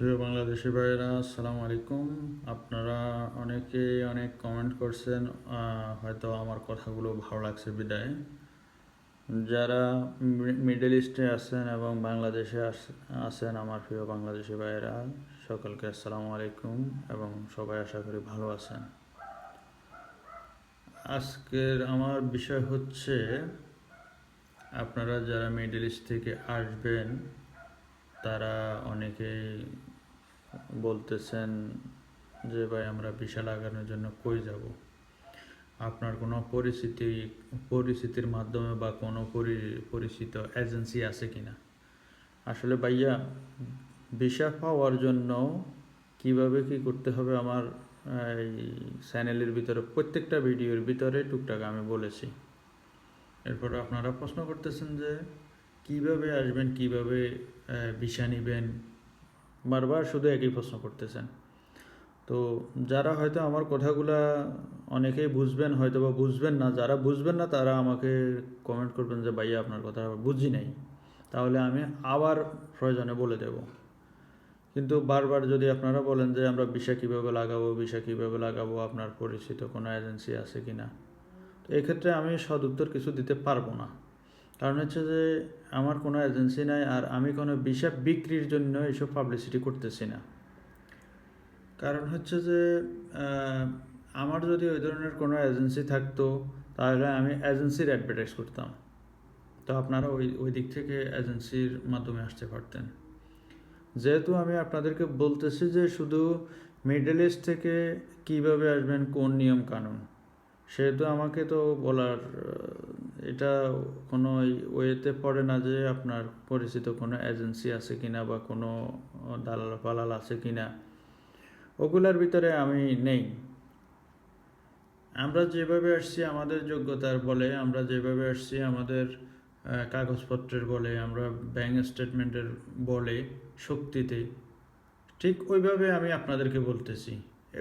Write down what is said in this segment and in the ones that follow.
প্রিয় বাংলাদেশি ভাইয়েরা, আসসালামু আলাইকুম। আপনারা অনেকে অনেক কমেন্ট করছেন হয়তো আমার কথাগুলো ভালো লাগছে বিদায়। যারা মিডল ইস্টে আছেন এবং বাংলাদেশে আছেন আমার প্রিয় বাংলাদেশি ভাইয়েরা, সকলকে আসসালামু আলাইকুম এবং সবাই আশা করি ভালো আছেন। আজকের আমার বিষয় হচ্ছে, আপনারা যারা মিডল ইস্ট থেকে আসবেন তারা অনেকেই বলতেছেন যে, ভাই, আমরা ভিসা লাগানোর জন্য কই যাব? আপনার কোনো পরিচিতি, পরিচিতির মাধ্যমে বা কোনো পরি- পরিচিত এজেন্সি আছে কিনা? আসলে ভাইয়া, ভিসা পাওয়ার জন্য কীভাবে কি করতে হবে আমার এই চ্যানেলের ভিতরে, প্রত্যেকটা ভিডিওর ভিতরে টুকটাক আমি বলেছি। এরপর আপনারা প্রশ্ন করতেছেন যে কীভাবে আসবেন, কীভাবে ভিসা নেবেন? বারবার শুধু একই প্রশ্ন করতেছেন। তো যারা হয়তো আমার কথাগুলা অনেকেই বুঝবেন হয়তো বা বুঝবেন না। যারা বুঝবেন না, তারা আমাকে কমেন্ট করবেন যে, ভাইয়া, আপনার কথা বুঝি নাই। তাহলে আমি আবার প্রয়োজনে বলে দেব। কিন্তু বারবার যদি আপনারা বলেন যে, আমরা ভিসা কীভাবে লাগাবো, ভিসা কীভাবে লাগাবো? আপনার পরিচিত কোনো এজেন্সি আছে কি না তো এক্ষেত্রে আমি সদ উত্তর কিছু দিতে পারব না। কারণ হচ্ছে যে আমার কোনো এজেন্সি নাই আর আমি কোনো বিষয় বিক্রির জন্য এসব পাবলিসিটি করতেছি না। কারণ হচ্ছে যে আমার যদি ওই ধরনের কোনো এজেন্সি থাকতো, তাহলে আমি এজেন্সির অ্যাডভার্টাইজ করতাম। তো আপনারা ওই ওই দিক থেকে এজেন্সির মাধ্যমে আসতে পারতেন। যেহেতু আমি আপনাদেরকে বলতেছি যে শুধু মিডল ইস্ট থেকে কীভাবে আসবেন, কোন নিয়ম কানুন সেহেতু আমাকে তো বলার এটা কোনো ওয়েতে পড়ে না যে আপনার পরিচিত কোনো এজেন্সি আছে কিনা বা কোনো দালাল ফালাল আছে কিনা। ওগুলার ভিতরে আমি নেই। আমরা যেভাবে আসছি আমাদের যোগ্যতার বলে, আমরা যেভাবে আসছি আমাদের কাগজপত্রের বলে, আমরা ব্যাংক স্টেটমেন্টের বলে, শক্তিতে, ঠিক ওইভাবে আমি আপনাদেরকে বলতেছি।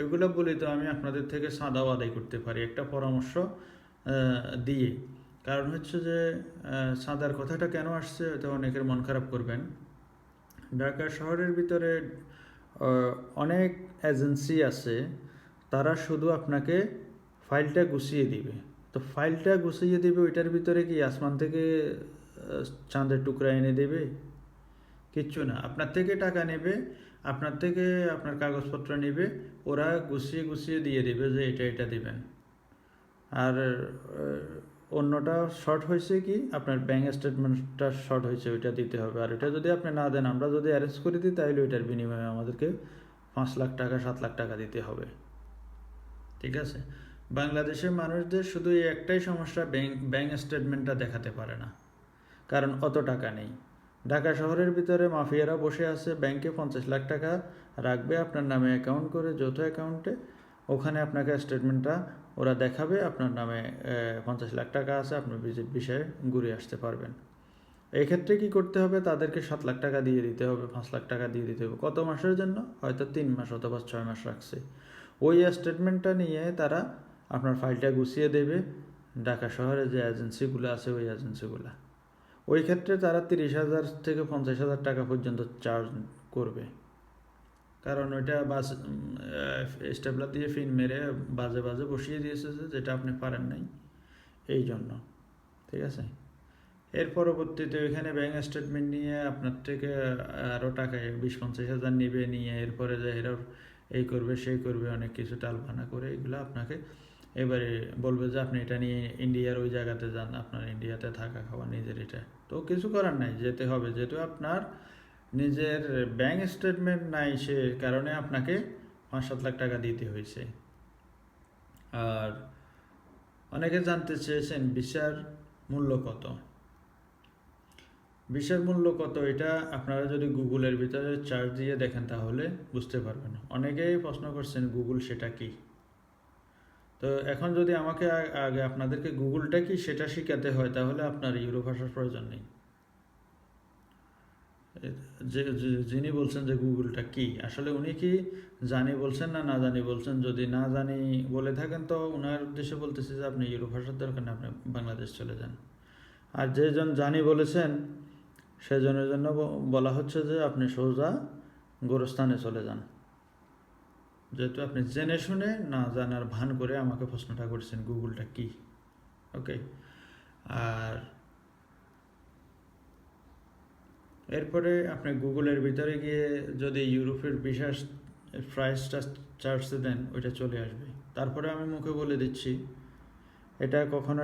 এগুলো বলি তো আমি আপনাদের থেকে সাদাও আদায় করতে পারি, একটা পরামর্শ দিয়ে। কারণ হচ্ছে যে সাদার কথাটা কেন আসছে হয়তো অনেকের মন খারাপ করবেন। ঢাকা শহরের ভিতরে অনেক এজেন্সি আছে, তারা শুধু আপনাকে ফাইলটা গুছিয়ে দিবে। তো ফাইলটা গুছিয়ে দিবে, ওইটার ভিতরে কি আসমান থেকে চাঁদের টুকরা এনে দেবে? কিচ্ছু না। আপনার থেকে টাকা নেবে, আপনার থেকে আপনার কাগজপত্র নেবে, ওরা গুছিয়ে গুছিয়ে দিয়ে দেবে যে এটা এটা দিবেন। আর অন্যটা শর্ট হয়েছে কি? আপনার ব্যাঙ্ক স্টেটমেন্টটা শর্ট হয়েছে, ওইটা দিতে হবে। আর ওইটা যদি আপনি না দেন, আমরা যদি অ্যারেঞ্জ করে দিই, তাহলে ওইটার বিনিময়ে আমাদেরকে পাঁচ লাখ টাকা, সাত লাখ টাকা দিতে হবে। ঠিক আছে? বাংলাদেশের মানুষদের শুধু এই একটাই সমস্যা ব্যাঙ্ক ব্যাঙ্ক স্টেটমেন্টটা দেখাতে পারে না। কারণ অত টাকা নেই। ঢাকা শহরের ভিতরে মাফিয়ারা বসে আছে ব্যাংকে পঞ্চাশ লাখ টাকা রাখবে, আপনার নামে অ্যাকাউন্ট করে, যৌথ অ্যাকাউন্টে ওখানে আপনাকে স্টেটমেন্টটা ওরা দেখাবে, আপনার নামে পঞ্চাশ লাখ টাকা আছে, আপনি ভিজিট বিষয়ে ঘুরে আসতে পারবেন। এই ক্ষেত্রে কি করতে হবে? তাদেরকে সাত লাখ টাকা দিয়ে দিতে হবে, পাঁচ লাখ টাকা দিয়ে দিতে হবে। কত মাসের জন্য? হয়তো তিন মাস অথবা ছয় মাস রাখছে। ওই স্টেটমেন্টটা নিয়ে তারা আপনার ফাইলটা গুছিয়ে দেবে। ঢাকা শহরে যে এজেন্সিগুলো আছে, ওই এজেন্সিগুলো ওই ক্ষেত্রে তারা তিরিশ হাজার থেকে পঞ্চাশ হাজার টাকা পর্যন্ত চার্জ করবে। কারণ ওইটা বাস স্টেপলার দিয়ে ফিন মেরে বাজে বাজে বসিয়ে দিয়েছে যেটা আপনি পারেন নাই। এই জন্য। ঠিক আছে? এর পরবর্তীতে ওইখানে ব্যাঙ্ক স্টেটমেন্ট নিয়ে আপনার থেকে আরও টাকা বিশ পঞ্চাশ হাজার নিবে, নিয়ে এরপরে যে এরা এই করবে, সেই করবে, অনেক কিছু টালবানা করে এগুলো আপনাকে এবারে বলবে যে, আপনি এটা নিয়ে ইন্ডিয়ার ওই জায়গাতে যান, আপনার ইন্ডিয়াতে থাকা খাওয়া, নিজের এটা। তো কিছু করার নাই, যেতে হবে। যেহেতু আপনার নিজের ব্যাংক স্টেটমেন্ট নাই সে কারণে আপনাকে পাঁচ সাত লাখ টাকা দিতে হয়েছে। আর অনেকে জানতে চেয়েছেন ভিসার মূল্য কত? ভিসার মূল্য কত? এটা আপনারা যদি গুগলের ভিতরে চার্জ দিয়ে দেখেন তাহলে বুঝতে পারবেন। অনেকেই প্রশ্ন করছেন, গুগল সেটা কি? তো এখন যদি আমাকে আগে আপনাদেরকে গুগলটা কি সেটা শেখাতে হয়, তাহলে আপনার ইউরো ভাষার প্রয়োজন নেই। যে যিনি বলছেন যে গুগলটা কি, আসলে উনি কি জানি বলছেন না না জানি বলছেন? যদি না জানি বলে থাকেন, তো ওনার উদ্দেশ্যে বলতেছে যে আপনি ইউরোপ ভাষার দরকার নেই আপনি বাংলাদেশ চলে যান। আর যেজন জানি বলেছেন সেজনের জন্য বলা হচ্ছে যে আপনি সোজা গোরস্থানে চলে যান। যেহেতু আপনি জেনে শুনে না জানার ভান করে আমাকে প্রশ্নটা করছেন, গুগলটা কি? ওকে আর এরপরে আপনি গুগলের ভিতরে গিয়ে যদি ইউরোপের বিশেষ প্রাইসটা চার্জ দেন, ওইটা চলে আসবে। তারপরে আমি মুখে বলে দিচ্ছি, এটা কখনো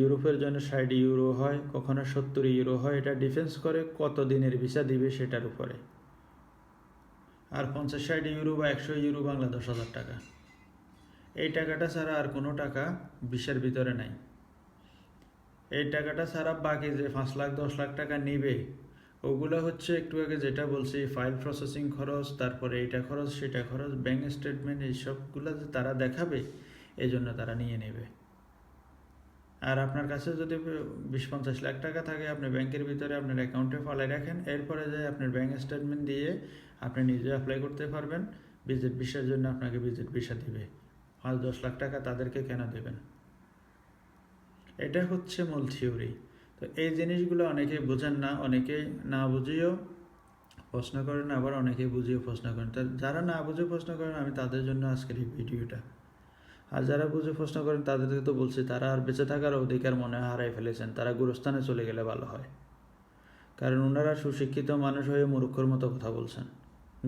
ইউরোপের জন্য ষাট ইউরো হয়, কখনো সত্তর ইউরো হয়, এটা ডিফেন্স করে কত দিনের ভিসা দিবে সেটার উপরে। আর পঞ্চাশ ষাট ইউরো বা একশো ইউরো বাংলা দশ হাজার টাকা। এই টাকাটা ছাড়া আর কোনো টাকা বিশ্বের ভিতরে নাই। এই টাকাটা ছাড়া বাকি যে পাঁচ লাখ, দশ লাখ টাকা নিবে ওগুলো হচ্ছে একটু আগে যেটা বলছি ফাইল প্রসেসিং খরচ, তারপরে এইটা খরচ, সেটা খরচ ব্যাংক স্টেটমেন্ট এইসবগুলো যে তারা দেখাবে এই জন্য তারা নিয়ে নেবে। আর আপনার কাছে যদি বিশ পঞ্চাশ লাখ টাকা থাকে, আপনি ব্যাংকের ভিতরে আপনার অ্যাকাউন্টে ফালাই রাখেন, এরপরে যে আপনার ব্যাংক স্টেটমেন্ট দিয়ে আপনি নিজে অ্যাপ্লাই করতে পারবেন ভিজিট ভিসার জন্য আপনাকে ভিজিট ভিসা দিবে। পাঁচ দশ লাখ টাকা তাদেরকে কেন দেবেন? এটা হচ্ছে মূল থিওরি তো এই জিনিসগুলো অনেকেই বোঝেন না অনেকেই না বুঝিয়েও প্রশ্ন করেন, আবার অনেকেই বুঝিয়ে প্রশ্ন করেন। তা যারা না বুঝে প্রশ্ন করেন, আমি তাদের জন্য আজকের এই ভিডিওটা। আর যারা বুঝে প্রশ্ন করেন, তাদেরকে তো বলছি, তারা আর বেঁচে থাকার অধিকার মনে হারাই ফেলেছেন, তারা গুরুস্থানে চলে গেলে ভালো হয়। কারণ ওনারা সুশিক্ষিত মানুষ হয়ে মূর্খর মতো কথা বলছেন।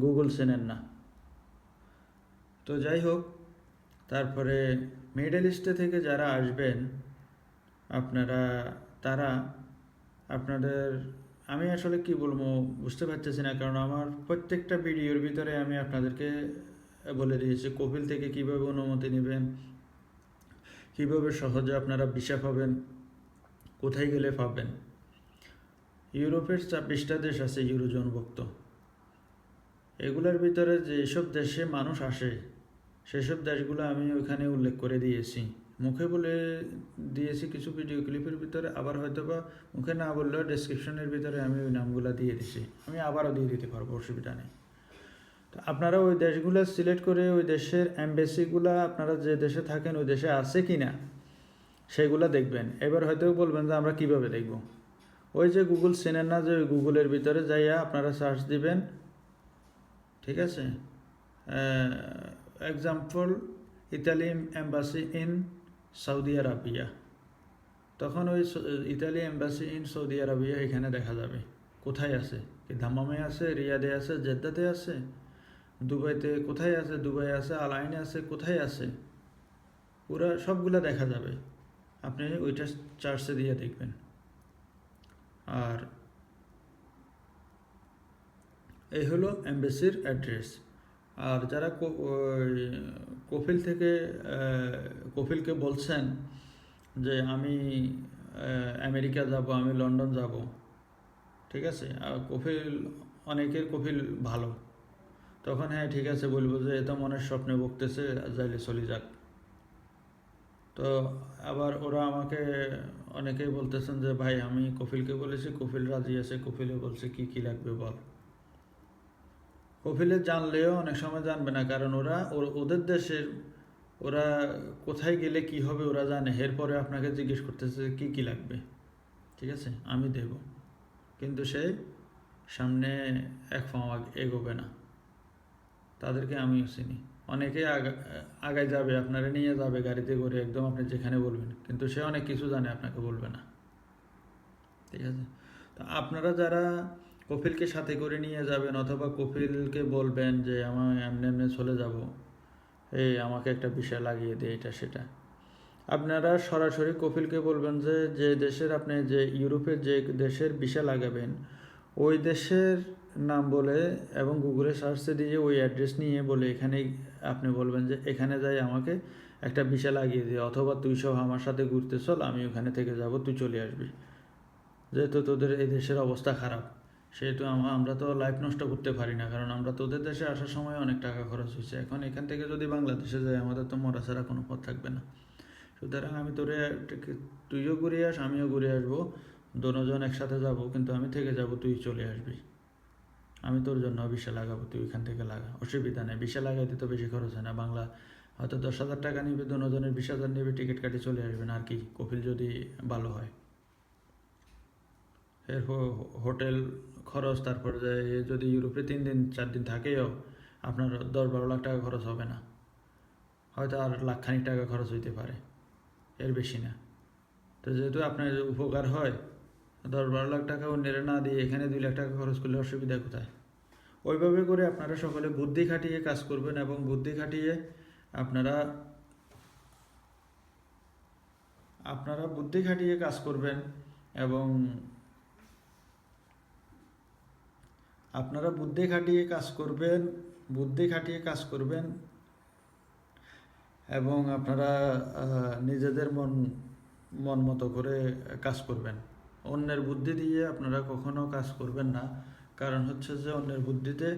গুগল চেনেন না। তো যাই হোক, তারপরে মিডল ইস্টে থেকে যারা আসবেন, আপনারা তারা আপনাদের, আমি আসলে কি বলব বুঝতে পারতেছি না, কারণ আমার প্রত্যেকটা ভিডিওর ভিতরে আমি আপনাদেরকে বলে দিয়েছি কপিল থেকে কীভাবে অনুমতি নেবেন, কীভাবে সহজে আপনারা ভিসা পাবেন, কোথায় গেলে পাবেন। ইউরোপের ছাব্বিশটা দেশ আছে ইউরোজোনভুক্ত এগুলোর ভিতরে যেসব দেশে মানুষ আসে, সেসব দেশগুলো আমি ওখানে উল্লেখ করে দিয়েছি। মুখে বলে দিয়েছি কিছু ভিডিও ক্লিপের ভিতরে, আবার হয়তো বা মুখে না বললেও ডেসক্রিপশনের ভিতরে আমি ওই নামগুলো দিয়ে দিছি। আমি আবারও দিয়ে দিতে পারব, অসুবিধা নেই। তো আপনারা ওই দেশগুলো সিলেক্ট করে ওই দেশের অ্যাম্বাসিগুলো আপনারা যে দেশে থাকেন ওই দেশে আছে কি না সেগুলো দেখবেন। এবার হয়তো বলবেন যে আমরা কীভাবে দেখব? ওই যে গুগল চেনেন না যে গুগলের ভিতরে যাইয়া আপনারা সার্চ দিবেন। ঠিক আছে? Example Italy embassy in Saudi Arabia. তখন ওই Italy embassy in Saudi Arabia এখানে দেখা যাবে। কোথায় আছে? কি ধামামে আছে? রিয়াদে আছে? জেদ্দাতে আছে? দুবাইতে কোথায় আছে? দুবাই আছে? আলাইনে আছে? কোথায় আছে? পুরো সবগুলা দেখা যাবে। আপনি ওইটা চার্চে দিয়ে দেখবেন। আর এই হলো এমবেসির অ্যাড্রেস। আর যারা কপিল থেকে কপিলকে বলছেন যে আমি আমেরিকা যাব, আমি লন্ডন যাব। ঠিক আছে? আর কপিল অনেকের কপিল ভালো। তখন হ্যাঁ ঠিক আছে, বলব যে এ তো মনের স্বপ্নে বকতেছে যাইলে চলে যাক। তো আবার ওরা আমাকে, অনেকেই বলতেছেন যে, ভাই, আমি কপিলকে বলেছি কপিল রাজি আছে কপিলে বলছে, কি কি লাগবে বল? কপিলে জানলেও অনেক সময় জানবে না, কারণ ওরা ওদের দেশের, ওরা কোথায় গেলে কি হবে ওরা জানে। এরপরে আপনাকে জিজ্ঞেস করতেছে কি কি লাগবে। ঠিক আছে? আমি দেব। কিন্তু সে সামনে এক আগ- এগোবে না। তাদেরকে আমিও চিনি। অনেকে আগা- আগায় যাবে, আপনারা নিয়ে যাবে গাড়িতে করে, একদম আপনি যেখানে বলবেন। কিন্তু সে অনেক কিছু জানে, আপনাকে বলবে না। ঠিক আছে? তো আপনারা যারা কপিলকে সাথে করে নিয়ে যাবেন অথবা কপিলকে বলবেন যে আমার এমনি এমনি চলে যাব। এই আমাকে একটা বিষয় লাগিয়ে দে, এটা, সেটা। আপনারা সরাসরি কপিলকে বলবেন যে যে দেশের আপনি যে, ইউরোপের যে দেশের বিষয় লাগাবেন, ওই দেশের নাম বলে এবং গুগলে সার্চে দিয়ে ওই অ্যাড্রেস নিয়ে বলে এখানে আপনি বলবেন যে, এখানে যাই, আমাকে একটা বিষয় লাগিয়ে দিয়ে অথবা তুই সব আমার সাথে ঘুরতে চল, আমি ওখানে থেকে যাব, তুই চলে আসবি। যেহেতু তোদের এই দেশের অবস্থা খারাপ। সেহেতু আমরা তো লাইফ নষ্ট করতে পারি না, কারণ আমরা তোদের দেশে আসার সময় অনেক টাকা খরচ হয়েছে। এখন এখান থেকে যদি বাংলাদেশে যাই, আমাদের তো মরা ছাড়া কোনো পথ থাকবে না। সুতরাং আমি তোরে তুইও ঘুরে আস, আমিও ঘুরে আসব। দুজন একসাথে যাব, কিন্তু আমি থেকে যাব, তুই চলে আসবি। আমি তোর জন্য বিশা লাগাবো, তুই ওইখান থেকে লাগা। অসুবিধা নেই বিশা লাগাইতে তো বেশি খরচ হয় না। বাংলা হয়তো দশ হাজার টাকা নিবে দুজনের বিশ হাজার নেবে, টিকিট কাটে চলে আসবেন আর কি কপিল যদি ভালো হয়। এর হোটেল খরচ, তারপর যদি ইউরোপে তিন দিন, চার দিন থাকেও, আপনার দশ বারো লাখ টাকা খরচ হবে না। হয়তো আর লাখখানিক টাকা খরচ হইতে পারে। এর বেশি না। তো যেহেতু আপনার উপকার হয়, দশ বারো লাখ টাকা অন্যের না দিয়ে এখানে দুই লাখ টাকা খরচ করলে অসুবিধা কোথায়? ওইভাবে করে আপনারা সকলে বুদ্ধি খাটিয়ে কাজ করবেন এবং বুদ্ধি খাটিয়ে আপনারা আপনারা বুদ্ধি খাটিয়ে কাজ করবেন এবং আপনারা বুদ্ধি খাটিয়ে কাজ করবেন, বুদ্ধি খাটিয়ে কাজ করবেন এবং আপনারা নিজেদের মন মন মতো করে কাজ করবেন। অন্যের বুদ্ধি দিয়ে আপনারা কখনো কাজ করবেন না। কারণ হচ্ছে যে অন্যের বুদ্ধিতে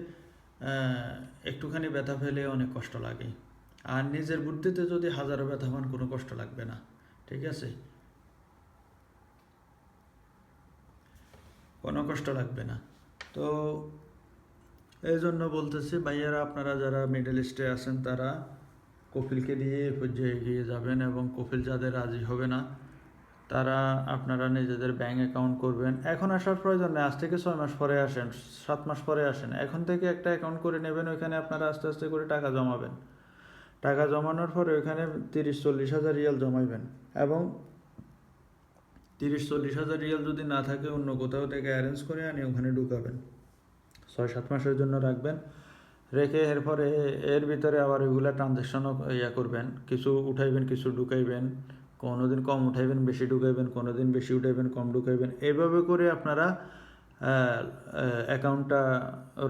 একটুখানি ব্যথা ফেলে অনেক কষ্ট লাগে। আর নিজের বুদ্ধিতে যদি হাজারো ব্যথা পান, কোনো কষ্ট লাগবে না। ঠিক আছে? কোনো কষ্ট লাগবে না। তো এই জন্য বলতেছি, ভাইয়ারা, আপনারা যারা মিডল ইস্টে আছেন, তারা কপিলকে দিয়ে এই পর্যায়ে এগিয়ে যাবেন এবং কপিল যাদের রাজি হবে না, তারা আপনারা নিজেদের ব্যাঙ্ক অ্যাকাউন্ট করবেন। এখন আসার প্রয়োজন নেই, আজ থেকে ছয় মাস পরে আসেন, সাত মাস পরে আসেন। এখন থেকে একটা অ্যাকাউন্ট করে নেবেন, ওইখানে আপনারা আস্তে আস্তে করে টাকা জমাবেন। টাকা জমানোর পরে ওইখানে তিরিশ চল্লিশ হাজার রিয়াল জমাইবেন। এবং তিরিশ চল্লিশ হাজার রিয়াল যদি না থাকে, অন্য কোথাও থেকে অ্যারেঞ্জ করে আনি, ওখানে ঢুকাবেন। ছয় সাত মাসের জন্য রাখবেন। রেখে এরপরে এর ভিতরে আবার ওইগুলা ট্রানজ্যাকশনও ইয়া করবেন। কিছু উঠাইবেন, কিছু ঢুকাইবেন। কোনো দিন কম উঠাইবেন, বেশি ঢুকাইবেন কোনো দিন বেশি উঠাইবেন, কম ঢুকাইবেন। এইভাবে করে আপনারা অ্যাকাউন্টটা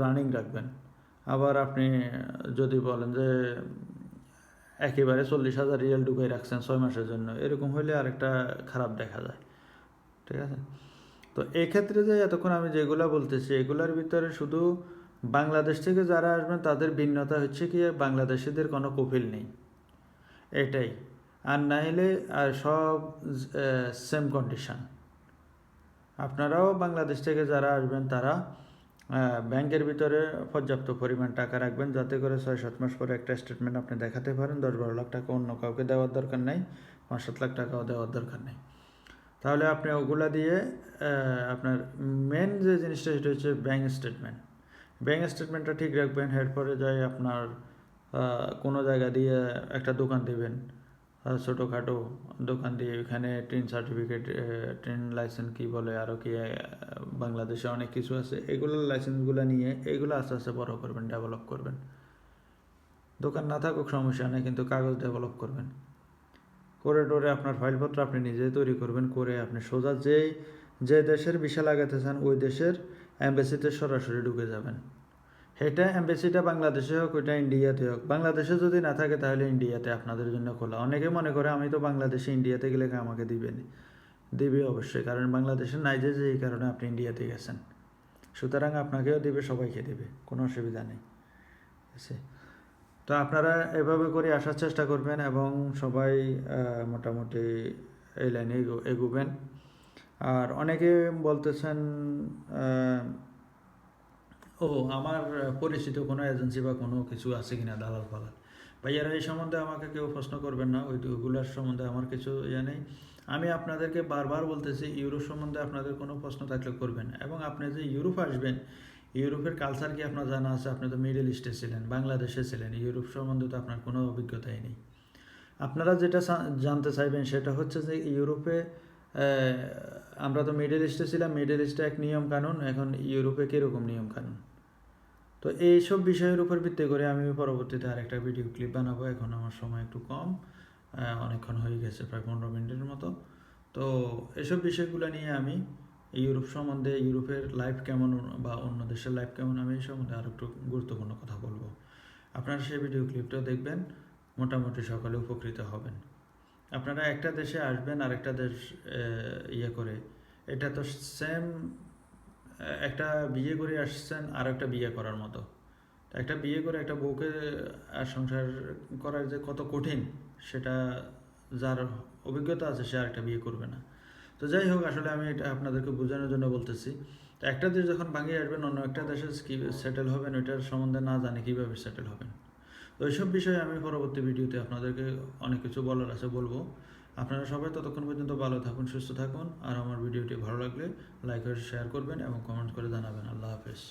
রানিং রাখবেন। আবার আপনি যদি বলেন যে, একেবারে চল্লিশ হাজার রিয়াল ঢুকাই রাখছেন ছয় মাসের জন্য, এরকম হলে আরেকটা খারাপ দেখা যায়। ঠিক আছে? তো এক্ষেত্রে যে এতক্ষণ আমি যেগুলা বলতেছি, এগুলোর ভিতরে শুধু বাংলাদেশ থেকে যারা আসবেন, তাদের ভিন্নতা হচ্ছে কি, বাংলাদেশিদের কোনো কপিল নেই। এটাই। আর না হলে, আর সব সেম কন্ডিশন আপনারাও বাংলাদেশ থেকে যারা আসবেন, তারা ব্যাংকের ভিতরে পর্যাপ্ত পরিমাণ টাকা রাখবেন, যাতে করে ছয় সাত মাস পরে একটা স্টেটমেন্ট আপনি দেখাতে পারেন দশ বারো লাখ টাকা অন্য কাউকে দেওয়ার দরকার নেই পাঁচ সাত লাখ টাকাও দেওয়ার দরকার নেই। তাহলে আপনি ওগুলা দিয়ে আপনার মেন যে জিনিসটা সেটা হচ্ছে ব্যাঙ্ক স্টেটমেন্ট ব্যাংক স্টেটমেন্টটা ঠিক রাখবেন, এরপরে যাই আপনার কোনো জায়গা দিয়ে একটা দোকান দিবেন। ছোটোখাটো দোকান দিয়ে ওখানে ট্রেন সার্টিফিকেট ট্রেন লাইসেন্স কি বলে আরও কি বাংলাদেশে অনেক কিছু আছে এগুলোর লাইসেন্সগুলো নিয়ে এগুলো আস্তে আস্তে বড় করবেন ডেভেলপ করবেন। দোকান না থাকুক সমস্যা নেই, কিন্তু কাগজ ডেভেলপ করবেন। করে টোরে আপনার ফাইলপত্র আপনি নিজেই তৈরি করবেন, করে আপনি সোজা যেই, যে দেশের ভিসা লাগাতে চান ওই দেশের অ্যাম্বাসিতে সরাসরি ঢুকে যাবেন। সেটা অ্যাম্বাসিটা বাংলাদেশে হোক, ওইটা ইন্ডিয়াতে হোক। বাংলাদেশে যদি না থাকে, তাহলে ইন্ডিয়াতে আপনাদের জন্য খোলা। অনেকে মনে করে, আমি তো বাংলাদেশে ইন্ডিয়াতে গেলে আমাকে দিবেন দিবে অবশ্যই, কারণ বাংলাদেশে নাই যে এই কারণে আপনি ইন্ডিয়াতে গেছেন। সুতরাং আপনাকেও দিবে, সবাইকে দিবে, কোনো অসুবিধা নেই। আছে। তো আপনারা এভাবে করে আসার চেষ্টা করবেন এবং সবাই মোটামুটি এই লাইনে এগো- এগোবেন। আর অনেকে বলতেছেন ও, আমার পরিচিত কোনো এজেন্সি বা কোনো কিছু আছে কিনা দালাল ফালাল ভাইয়ারা, এই সম্বন্ধে আমাকে কেউ প্রশ্ন করবেন না, ওই ওইগুলোর সম্বন্ধে আমার কিছু ইয়ে নেই। আমি আপনাদেরকে বারবার বলতেছি, ইউরোপ সম্বন্ধে আপনাদের কোনো প্রশ্ন থাকলে করবেন। এবং আপনি যে ইউরোপ আসবেন ইউরোপের কালচার কি আপনার জানা আছে? আপনি তো মিডল ইস্টে ছিলেন বাংলাদেশে ছিলেন, ইউরোপ সম্বন্ধে তো আপনার কোনো অভিজ্ঞতাই নেই। আপনারা যেটা জানতে চাইবেন সেটা হচ্ছে যে ইউরোপে আমরা তো মিডল ইস্টে ছিলাম মিডল ইস্টে এক নিয়ম কানুন, এখন ইউরোপে কীরকম নিয়ম কানুন? তো এইসব বিষয়ের উপর ভিত্তি করে আমি পরবর্তীতে আরেকটা ভিডিও ক্লিপ বানাবো, এখন আমার সময় একটু কম অনেকক্ষণ হয়ে গেছে, প্রায় পনেরো মিনিটের মতো। তো এসব বিষয়গুলো নিয়ে আমি ইউরোপ সম্বন্ধে ইউরোপের লাইফ কেমন বা অন্য দেশের লাইফ কেমন, আমি এই সম্বন্ধে আরও একটু গুরুত্বপূর্ণ কথা বলব। আপনারা সেই ভিডিও ক্লিপটাও দেখবেন, মোটামুটি সকালে উপকৃত হবেন। আপনারা একটা দেশে আসবেন, আরেকটা দেশ ইয়ে করে। এটা তো সেম একটা বিয়ে করে আসছেন আর একটা বিয়ে করার মতো। একটা বিয়ে করে একটা বউকে আর সংসার করার যে কত কঠিন, সেটা যার অভিজ্ঞতা আছে, সে আর একটা বিয়ে করবে না। তো যাই হোক, আসলে আমি এটা আপনাদেরকে বোঝানোর জন্য বলতেছি। তো একটা দেশ যখন ভাঙিয়ে আসবেন, অন্য একটা দেশে কী সেটেল হবেন ওইটার সম্বন্ধে না জানি কীভাবে সেটেল হবেন। তো এইসব বিষয়ে আমি পরবর্তী ভিডিওতে আপনাদেরকে অনেক কিছু বলার আছে বলব। আপনারা সবাই ততক্ষণ পর্যন্ত ভালো থাকুন, সুস্থ থাকুন। আর আমার ভিডিওটি ভালো লাগলে লাইক আর শেয়ার করবেন এবং কমেন্ট করে জানাবেন। আল্লাহ হাফেজ।